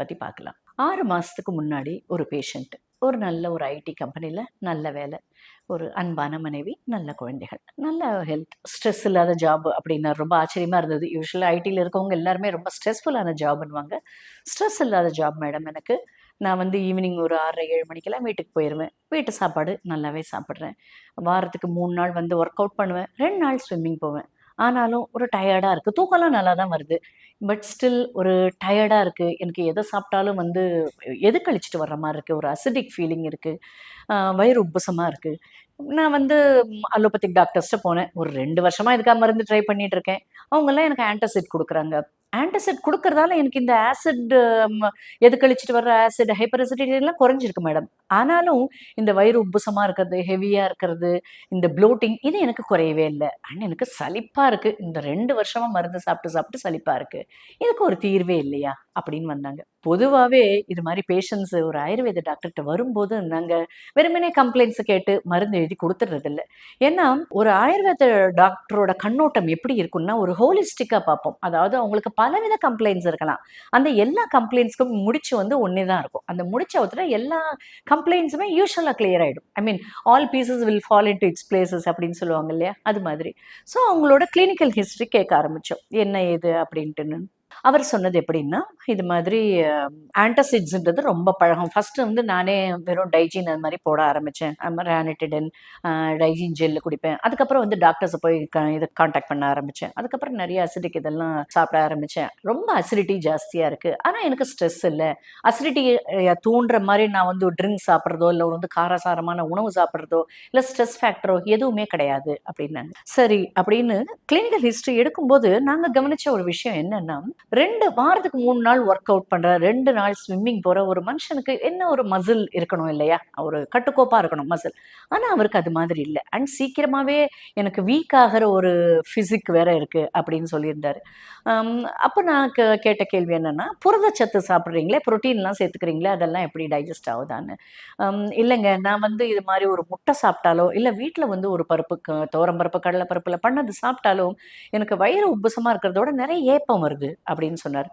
பற்றி பார்க்கலாம் ஆறு மாதத்துக்கு முன்னாடி ஒரு பேஷண்ட் ஒரு நல்ல ஒரு ஐடி கம்பெனியில் நல்ல வேலை ஒரு அன்பான மனைவி நல்ல குழந்தைகள் நல்ல ஹெல்த் ஸ்ட்ரெஸ் இல்லாத ஜாப் அப்படின்னா ரொம்ப ஆச்சரியமாக இருந்தது. யூஸ்வலாக ஐடியில் இருக்கவங்க எல்லாருமே ரொம்ப ஸ்ட்ரெஸ்ஃபுல்லான ஜாப்னுவாங்க ஸ்ட்ரெஸ் இல்லாத ஜாப் மேடம் எனக்கு நான் வந்து ஈவினிங் ஒரு ஆறரை ஏழு மணிக்கெல்லாம் வீட்டுக்கு போயிடுவேன் வீட்டு சாப்பாடு நல்லாவே சாப்பிட்றேன். வாரத்துக்கு மூணு நாள் வந்து ஒர்க் அவுட் பண்ணுவேன். ரெண்டு நாள் ஸ்விம்மிங் போவேன். ஆனாலும் ஒரு டயர்டாக இருக்குது தூக்கம்லாம் நல்லா தான் வருது. பட் ஸ்டில் ஒரு டயர்டாக இருக்குது எனக்கு எதை சாப்பிட்டாலும் வந்து எது கழிச்சிட்டு வர்ற மாதிரி இருக்குது ஒரு அசிடிக் ஃபீலிங் இருக்குது வயிறு உப்புசமாக இருக்குது நான் வந்து அலோபத்திக் டாக்டர்ஸ்ட்டு போனேன். ஒரு ரெண்டு வருஷமாக இதுக்காக மருந்து ட்ரை பண்ணிகிட்ருக்கேன் இருக்கேன். அவங்கெல்லாம் எனக்கு ஆன்டாசிட் கொடுக்குறாங்க. ஆன்டாசிட் கொடுக்கறதால எனக்கு இந்த ஆசிட் எது கழிச்சிட்டு வர்ற ஆசிட் ஹைப்பர் எல்லாம் குறைஞ்சிருக்கு மேடம் ஆனாலும் இந்த வயிறு உப்புசமாக இருக்கிறது ஹெவியாக இருக்கிறது இந்த ப்ளோட்டிங் இது எனக்கு குறையவே இல்லை. அண்ட் எனக்கு சலிப்பாக இருக்குது இந்த ரெண்டு வருஷமாக மருந்து சாப்பிட்டு சாப்பிட்டு சலிப்பாக இருக்குது இதுக்கு ஒரு தீர்வே இல்லையா? அப்படின்னு வந்தாங்க. பொதுவாகவே இது மாதிரி பேஷண்ட்ஸ் ஒரு ஆயுர்வேத டாக்டர்கிட்ட வரும்போது நாங்கள் வெறுமனே கம்ப்ளைண்ட்ஸை கேட்டு மருந்து எழுதி கொடுத்துட்றது இல்லை ஏன்னா ஒரு ஆயுர்வேத டாக்டரோட கண்ணோட்டம் எப்படி இருக்கும்னா ஒரு ஹோலிஸ்டிக்காக பார்ப்போம். அதாவது அவங்களுக்கு பலவித கம்ப்ளைண்ட்ஸ் இருக்கலாம். அந்த எல்லா கம்ப்ளைண்ட்ஸ்க்கும் முடிச்சு வந்து ஒன்றே தான் இருக்கும். அந்த முடிச்ச ஒருத்தர எல்லா கம்ப்ளைண்ட்ஸுமே யூஸ்வலாக கிளியர் ஆகிடும் I mean all pieces will fall into its places அப்படின்னு சொல்லுவாங்க இல்லையா? அது மாதிரி. ஸோ அவங்களோட கிளினிக்கல் ஹிஸ்ட்ரி கேட்க ஆரம்பித்தோம் என்ன ஏது அப்படின்ட்டுன்னு. அவர் சொன்னது எப்படின்னா இது மாதிரி ஆன்டசிட்ஸ்ன்றது ரொம்ப பழகம். ஃபஸ்ட்டு வந்து நானே வெறும் டைஜின் அது மாதிரி போட ஆரம்பித்தேன் ரானிட்டிடன் டைஜின் ஜெல்லு குடிப்பேன். அதுக்கப்புறம் வந்து டாக்டர்ஸை போய் க இது காண்டாக்ட் பண்ண ஆரம்பித்தேன் அதுக்கப்புறம் நிறைய அசிடிக் இதெல்லாம் சாப்பிட ஆரம்பித்தேன் ரொம்ப அசிடிட்டி ஜாஸ்தியாக இருக்குது ஆனால் எனக்கு ஸ்ட்ரெஸ் இல்லை. அசிடிட்டி தூண்டுற மாதிரி நான் வந்து ட்ரிங்க் சாப்பிட்றதோ இல்லை வந்து காரசாரமான உணவு சாப்பிட்றதோ இல்லை ஸ்ட்ரெஸ் ஃபேக்டரோ எதுவுமே கிடையாது அப்படின்னாங்க சரி அப்படின்னு கிளினிக்கல் ஹிஸ்ட்ரி எடுக்கும்போது நாங்கள் கவனித்த ஒரு விஷயம் என்னென்னா ரெண்டு வாரத்துக்கு மூணு நாள் ஒர்க் அவுட் பண்ணுற ரெண்டு நாள் ஸ்விம்மிங் போகிற ஒரு மனுஷனுக்கு என்ன ஒரு மசில் இருக்கணும் இல்லையா? ஒரு கட்டுக்கோப்பாக இருக்கணும் மசில் ஆனால் அவருக்கு அது மாதிரி இல்லை. அண்ட் சீக்கிரமாகவே எனக்கு வீக் ஆகிற ஒரு ஃபிசிக் வேற இருக்குது அப்படின்னு சொல்லியிருந்தாரு. அப்போ நான் கேட்ட கேள்வி என்னென்னா புரதச்சத்து சாப்பிட்றீங்களே ப்ரோட்டீன்லாம் சேர்த்துக்கிறீங்களே அதெல்லாம் எப்படி டைஜஸ்ட் ஆகுதான்னு? இல்லைங்க நான் வந்து இது மாதிரி ஒரு முட்டை சாப்பிட்டாலோ இல்லை வீட்டில் வந்து ஒரு பருப்பு தோரம்பருப்பு கடலை பருப்பில் பண்ணது சாப்பிட்டாலும் எனக்கு வயிறு உப்புசமாக இருக்கிறதோட நிறைய ஏப்பம் வருது. அப்படின்னு சொன்னார்